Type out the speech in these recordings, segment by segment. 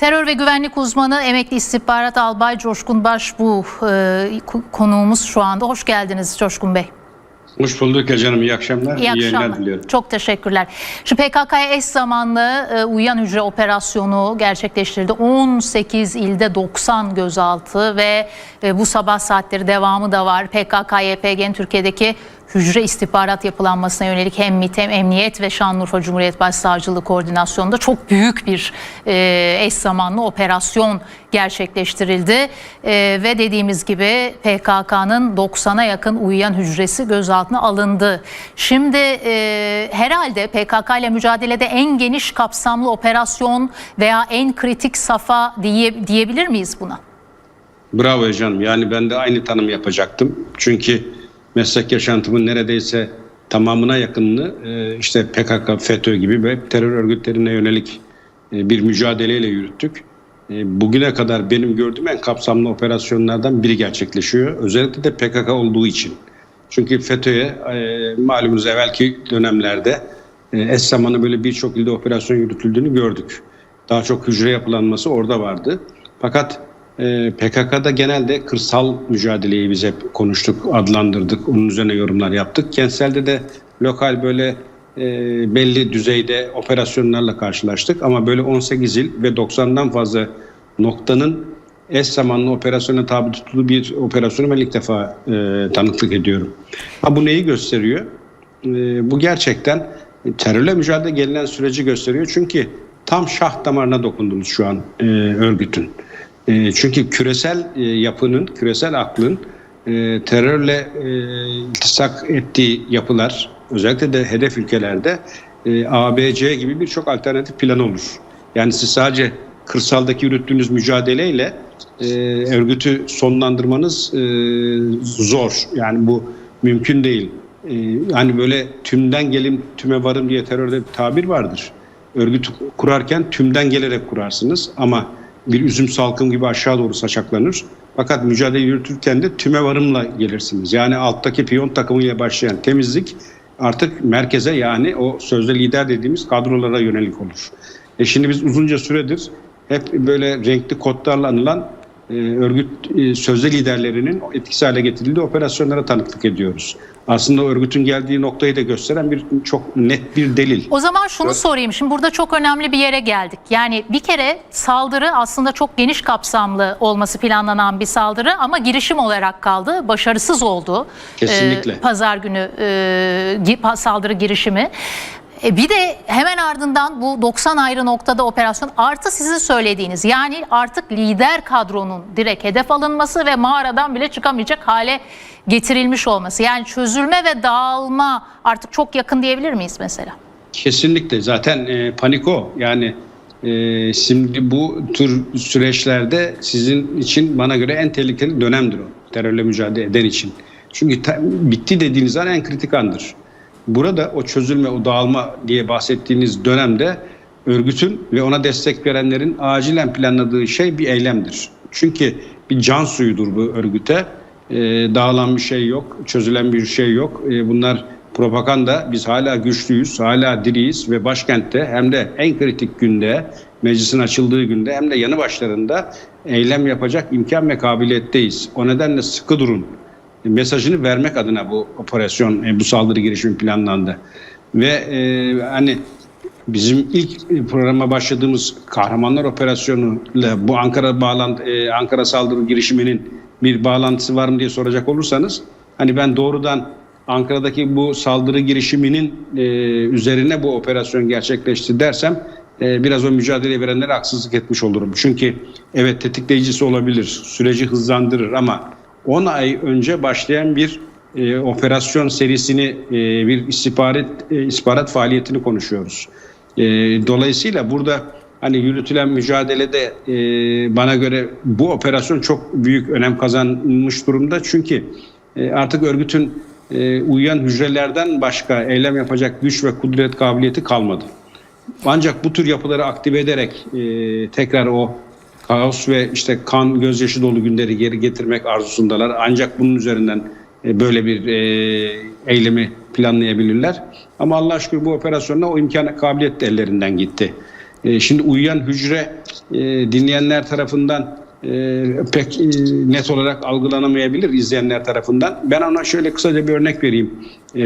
Terör ve güvenlik uzmanı emekli istihbarat albay Coşkun Baş bu e, ko- konuğumuz şu anda. Hoş geldiniz Coşkun Bey. Hoş bulduk ya canım. İyi akşamlar. İyi yayınlar akşamlar. diliyorum. Çok teşekkürler. Şu PKK'ya eş zamanlı e, uyuyan hücre operasyonu gerçekleştirdi. 18 ilde 90 gözaltı ve e, bu sabah saatleri devamı da var. PKK-YPG'nin Türkiye'deki hücre istihbarat yapılanmasına yönelik hem MİT hem Emniyet ve Şanlıurfa Cumhuriyet Başsavcılığı koordinasyonunda çok büyük bir e, eş zamanlı operasyon gerçekleştirildi. E, ve dediğimiz gibi PKK'nın 90'a yakın uyuyan hücresi gözaltına alındı. Şimdi e, herhalde PKK ile mücadelede en geniş kapsamlı operasyon veya en kritik safa diye, diyebilir miyiz buna? Bravo canım. Yani ben de aynı tanım yapacaktım. Çünkü meslek yaşantımın neredeyse tamamına yakınını e, işte PKK, FETÖ gibi ve terör örgütlerine yönelik e, bir mücadeleyle yürüttük. E, Bugüne kadar benim gördüğüm en kapsamlı operasyonlardan biri gerçekleşiyor. Özellikle de PKK olduğu için. Çünkü FETÖ'ye malumunuz evvelki dönemlerde e, eş zamanlı böyle birçok ilde operasyon yürütüldüğünü gördük. Daha çok hücre yapılanması orada vardı. Fakat e, PKK'da genelde kırsal mücadeleyi biz hep konuştuk, adlandırdık, onun üzerine yorumlar yaptık. Kentselde de lokal böyle e, belli düzeyde operasyonlarla karşılaştık. Ama böyle 18 il ve 90'dan fazla noktanın eş zamanlı operasyona tabi tutulduğu bir operasyonu ben ilk defa e, tanıklık ediyorum. Ha bu neyi gösteriyor? E, bu gerçekten terörle mücadele gelinen süreci gösteriyor. Çünkü tam şah damarına dokundunuz şu an e, örgütün. E, çünkü küresel e, yapının, küresel aklın e, terörle e, iltisak ettiği yapılar, özellikle de hedef ülkelerde e, ABC gibi birçok alternatif plan olur. Yani siz sadece kırsaldaki yürüttüğünüz mücadeleyle e, örgütü sonlandırmanız zor. Yani bu mümkün değil. E, hani böyle tümden gelim tüme varım diye terörde bir tabir vardır. Örgütü kurarken tümden gelerek kurarsınız ama bir üzüm salkım gibi aşağı doğru saçaklanır. Fakat mücadele yürütürken de tüme varımla gelirsiniz. Yani alttaki piyon takımıyla başlayan temizlik artık merkeze yani o sözde lider dediğimiz kadrolara yönelik olur. E şimdi biz uzunca süredir hep böyle renkli kodlarla anılan e, örgüt e, sözde liderlerinin etkisiz hale getirildiği operasyonlara tanıklık ediyoruz. Aslında örgütün geldiği noktayı da gösteren bir çok net bir delil. O zaman şunu sorayım. Şimdi burada çok önemli bir yere geldik. Yani bir kere saldırı aslında çok geniş kapsamlı olması planlanan bir saldırı ama girişim olarak kaldı. Başarısız oldu. Kesinlikle. Ee, pazar günü e, saldırı girişimi. E, bir de hemen ardından bu 90 ayrı noktada operasyon artı sizin söylediğiniz yani artık lider kadronun direkt hedef alınması ve mağaradan bile çıkamayacak hale getirilmiş olması. Yani çözülme ve dağılma artık çok yakın diyebilir miyiz mesela? Kesinlikle zaten e, panik o. Yani e, şimdi bu tür süreçlerde sizin için bana göre en tehlikeli dönemdir o. Terörle mücadele eden için. Çünkü bitti dediğiniz an en kritik andır. Burada o çözülme, o dağılma diye bahsettiğiniz dönemde örgütün ve ona destek verenlerin acilen planladığı şey bir eylemdir. Çünkü bir can suyudur bu örgüte. E, dağılan bir şey yok, çözülen bir şey yok. E, bunlar propaganda. Biz hala güçlüyüz, hala diriyiz ve başkentte hem de en kritik günde, meclisin açıldığı günde hem de yanı başlarında eylem yapacak imkan ve kabiliyetteyiz. O nedenle sıkı durun mesajını vermek adına bu operasyon, e, bu saldırı girişimi planlandı. Ve e, hani bizim ilk programa başladığımız Kahramanlar Operasyonu ile bu Ankara bağlantı, e, Ankara saldırı girişiminin bir bağlantısı var mı diye soracak olursanız hani ben doğrudan Ankara'daki bu saldırı girişiminin e, üzerine bu operasyon gerçekleşti dersem e, biraz o mücadele verenlere haksızlık etmiş olurum. Çünkü evet tetikleyicisi olabilir, süreci hızlandırır ama 10 ay önce başlayan bir e, operasyon serisini, e, bir istihbarat, e, istihbarat faaliyetini konuşuyoruz. E, dolayısıyla burada hani yürütülen mücadelede e, bana göre bu operasyon çok büyük önem kazanmış durumda. Çünkü e, artık örgütün e, uyuyan hücrelerden başka eylem yapacak güç ve kudret kabiliyeti kalmadı. Ancak bu tür yapıları aktive ederek e, tekrar o kaos ve işte kan gözyaşı dolu günleri geri getirmek arzusundalar. Ancak bunun üzerinden e, böyle bir e, eylemi planlayabilirler. Ama Allah şükür bu operasyonda o imkan kabiliyet de ellerinden gitti. E, şimdi uyuyan hücre dinleyenler tarafından pek net olarak algılanamayabilir izleyenler tarafından. Ben ona şöyle kısaca bir örnek vereyim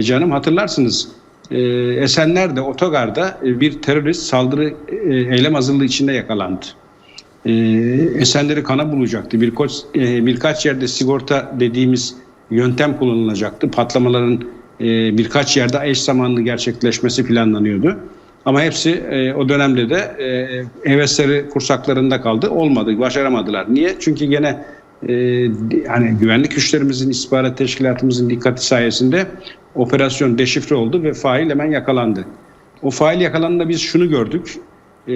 canım. Hatırlarsınız Esenler'de otogarda bir terörist saldırı eylem hazırlığı içinde yakalandı. E, Esenleri kana bulacaktı. Birkaç, e, birkaç yerde sigorta dediğimiz yöntem kullanılacaktı. Patlamaların e, birkaç yerde eş zamanlı gerçekleşmesi planlanıyordu. Ama hepsi e, o dönemde de e, hevesleri kursaklarında kaldı. Olmadı, başaramadılar. Niye? Çünkü gene e, hani güvenlik güçlerimizin, istihbarat teşkilatımızın dikkati sayesinde operasyon deşifre oldu ve fail hemen yakalandı. O fail yakalandığında biz şunu gördük. E,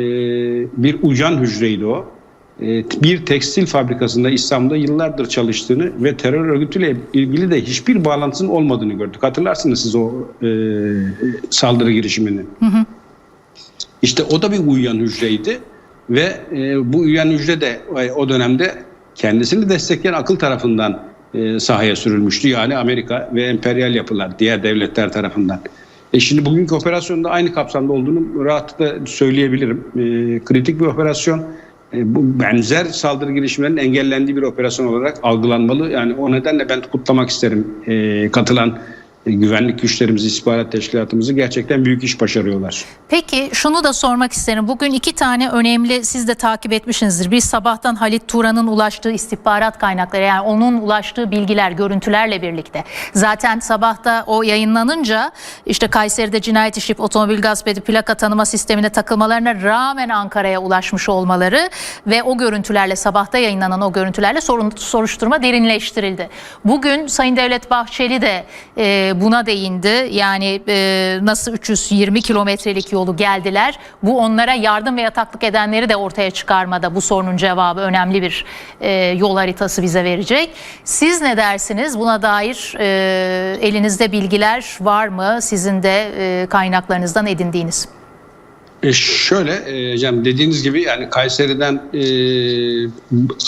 bir uyan hücreydi o. E, bir tekstil fabrikasında İstanbul'da yıllardır çalıştığını ve terör örgütüyle ilgili de hiçbir bağlantısının olmadığını gördük. Hatırlarsınız siz o e, saldırı girişimini. İşte o da bir uyuyan hücreydi ve e, bu uyuyan hücre de e, o dönemde kendisini destekleyen akıl tarafından e, sahaya sürülmüştü. Yani Amerika ve emperyal yapılar, diğer devletler tarafından. E şimdi bugünkü operasyonda aynı kapsamda olduğunu rahatlıkla söyleyebilirim. E, kritik bir operasyon. E, bu benzer saldırı girişimlerinin engellendiği bir operasyon olarak algılanmalı. Yani o nedenle ben kutlamak isterim e, katılan güvenlik güçlerimizi, istihbarat teşkilatımızı gerçekten büyük iş başarıyorlar. Peki şunu da sormak isterim. Bugün iki tane önemli siz de takip etmişsinizdir. Bir sabahtan Halit Turan'ın ulaştığı istihbarat kaynakları yani onun ulaştığı bilgiler, görüntülerle birlikte. Zaten sabahta o yayınlanınca işte Kayseri'de cinayet işleyip otomobil gasp edip plaka tanıma sistemine takılmalarına rağmen Ankara'ya ulaşmış olmaları ve o görüntülerle sabahta yayınlanan o görüntülerle sorun, soruşturma derinleştirildi. Bugün Sayın Devlet Bahçeli de e, buna değindi. Yani e, nasıl 320 kilometrelik yolu geldiler. Bu onlara yardım ve yataklık edenleri de ortaya çıkarmada bu sorunun cevabı önemli bir e, yol haritası bize verecek. Siz ne dersiniz? Buna dair e, elinizde bilgiler var mı? Sizin de kaynaklarınızdan edindiğiniz. E şöyle e, Cem dediğiniz gibi yani Kayseri'den e,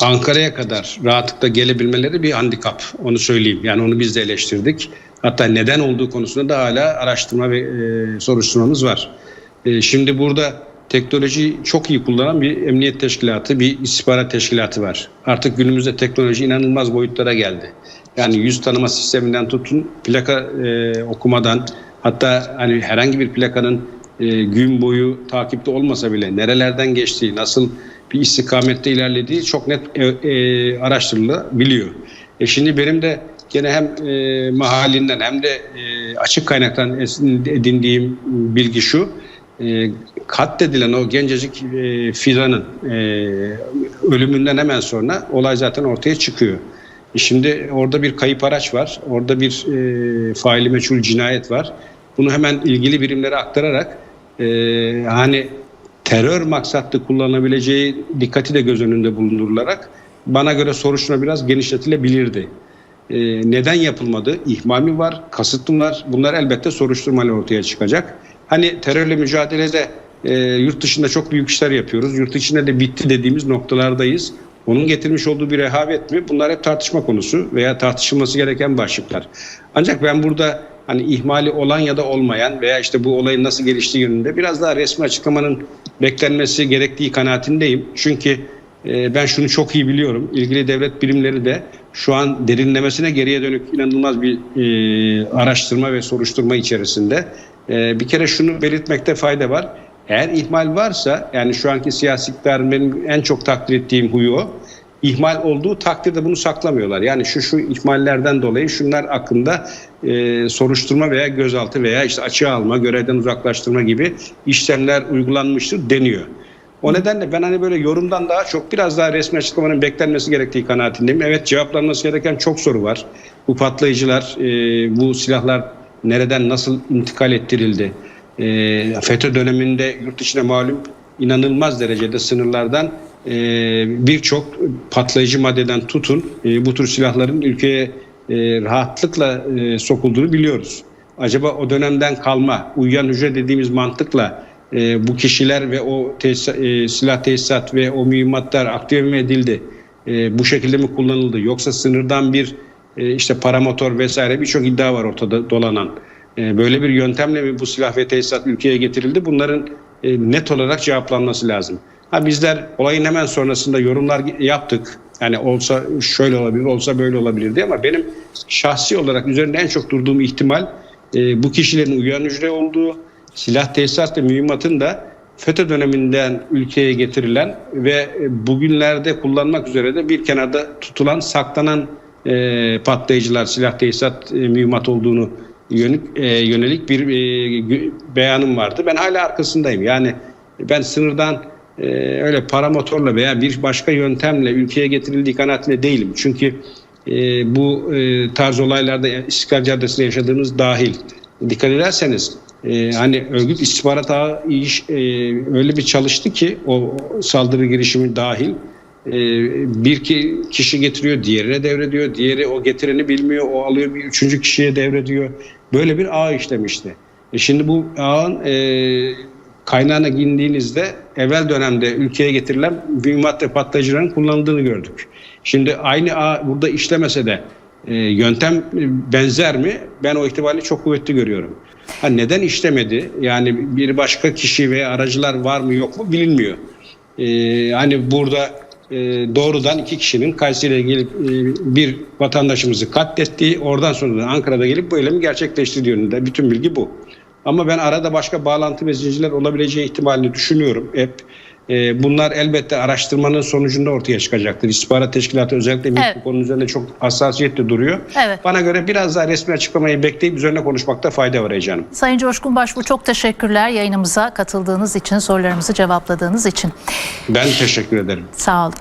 Ankara'ya kadar rahatlıkla gelebilmeleri bir handikap onu söyleyeyim. Yani onu biz de eleştirdik. Hatta neden olduğu konusunda da hala araştırma ve e, soruşturmamız var. E, şimdi burada teknolojiyi çok iyi kullanan bir emniyet teşkilatı, bir istihbarat teşkilatı var. Artık günümüzde teknoloji inanılmaz boyutlara geldi. Yani yüz tanıma sisteminden tutun plaka e, okumadan hatta hani herhangi bir plakanın e, gün boyu takipte olmasa bile nerelerden geçtiği, nasıl bir istikamette ilerlediği çok net e, e, araştırılabiliyor. E şimdi benim de gene hem e, mahallinden hem de e, açık kaynaktan edindiğim bilgi şu. E, katledilen o gencecik e, Fidan'ın e, ölümünden hemen sonra olay zaten ortaya çıkıyor. E şimdi orada bir kayıp araç var. Orada bir e, faili meçhul cinayet var. Bunu hemen ilgili birimlere aktararak e, hani terör maksatlı kullanabileceği dikkati de göz önünde bulundurularak bana göre soruşturma biraz genişletilebilirdi. E, neden yapılmadı? İhmal mi var? Kasıt mı var? Bunlar elbette soruşturmayla ortaya çıkacak. Hani terörle mücadelede e, yurt dışında çok büyük işler yapıyoruz. Yurt içinde de bitti dediğimiz noktalardayız. Onun getirmiş olduğu bir rehavet mi? Bunlar hep tartışma konusu veya tartışılması gereken başlıklar. Ancak ben burada hani ihmali olan ya da olmayan veya işte bu olayın nasıl geliştiği yönünde biraz daha resmi açıklamanın beklenmesi gerektiği kanaatindeyim. Çünkü ben şunu çok iyi biliyorum. İlgili devlet birimleri de şu an derinlemesine geriye dönük inanılmaz bir e, araştırma ve soruşturma içerisinde. E, bir kere şunu belirtmekte fayda var. Eğer ihmal varsa yani şu anki siyasi iktidarın benim en çok takdir ettiğim huyu o. İhmal olduğu takdirde bunu saklamıyorlar. Yani şu şu ihmallerden dolayı şunlar hakkında e, soruşturma veya gözaltı veya işte açığa alma, görevden uzaklaştırma gibi işlemler uygulanmıştır deniyor. O nedenle ben hani böyle yorumdan daha çok biraz daha resmi açıklamanın beklenmesi gerektiği kanaatindeyim. Evet cevaplanması gereken çok soru var. Bu patlayıcılar, e, bu silahlar nereden nasıl intikal ettirildi? E, FETÖ döneminde yurt dışına malum inanılmaz derecede sınırlardan e, birçok patlayıcı maddeden tutun e, bu tür silahların ülkeye e, rahatlıkla e, sokulduğunu biliyoruz. Acaba o dönemden kalma uyuyan hücre dediğimiz mantıkla e, bu kişiler ve o tesis, e, silah tesisat ve o mühimmatlar aktive mi edildi? E, bu şekilde mi kullanıldı? Yoksa sınırdan bir e, işte paramotor vesaire birçok iddia var ortada dolanan. E, böyle bir yöntemle mi bu silah ve tesisat ülkeye getirildi? Bunların e, net olarak cevaplanması lazım. Ha bizler olayın hemen sonrasında yorumlar yaptık. Yani olsa şöyle olabilir, olsa böyle olabilir diye ama benim şahsi olarak üzerinde en çok durduğum ihtimal e, bu kişilerin uyan hücre olduğu, silah tesisat ve mühimmatın da FETÖ döneminden ülkeye getirilen ve e, bugünlerde kullanmak üzere de bir kenarda tutulan, saklanan e, patlayıcılar, silah tesisat e, mühimmat olduğunu yönük, e, yönelik bir e, beyanım vardı. Ben hala arkasındayım. Yani ben sınırdan e, öyle paramotorla veya bir başka yöntemle ülkeye getirildiği kanaatinde değilim. Çünkü e, bu e, tarz olaylarda İstiklal Caddesi'nde yaşadığımız dahil. Dikkat ederseniz e, hani örgüt istihbarat ağı iş, e, öyle bir çalıştı ki o, saldırı girişimi dahil e, bir ki, kişi getiriyor, diğerine devrediyor, diğeri o getireni bilmiyor, o alıyor bir üçüncü kişiye devrediyor. Böyle bir ağ işlemişti. E şimdi bu ağın e, kaynağına indiğinizde evvel dönemde ülkeye getirilen mühimmat ve patlayıcıların kullanıldığını gördük. Şimdi aynı ağ burada işlemese de e, yöntem benzer mi? Ben o ihtimali çok kuvvetli görüyorum. Ha, neden işlemedi? Yani bir başka kişi veya aracılar var mı yok mu bilinmiyor. Ee, hani burada e, doğrudan iki kişinin Kayseri'ye gelip e, bir vatandaşımızı katlettiği, oradan sonra da Ankara'da gelip bu eylemi gerçekleştirdiği yönünde bütün bilgi bu. Ama ben arada başka bağlantı ve zincirler olabileceği ihtimalini düşünüyorum hep. E, bunlar elbette araştırmanın sonucunda ortaya çıkacaktır. İstihbarat Teşkilatı özellikle Evet. bu konu üzerinde çok hassasiyetle duruyor. Evet. Bana göre biraz daha resmi açıklamayı bekleyip üzerine konuşmakta fayda var Ece Hanım. Sayın Coşkun Başbuğ çok teşekkürler yayınımıza katıldığınız için, sorularımızı cevapladığınız için. Ben teşekkür ederim. Sağ olun.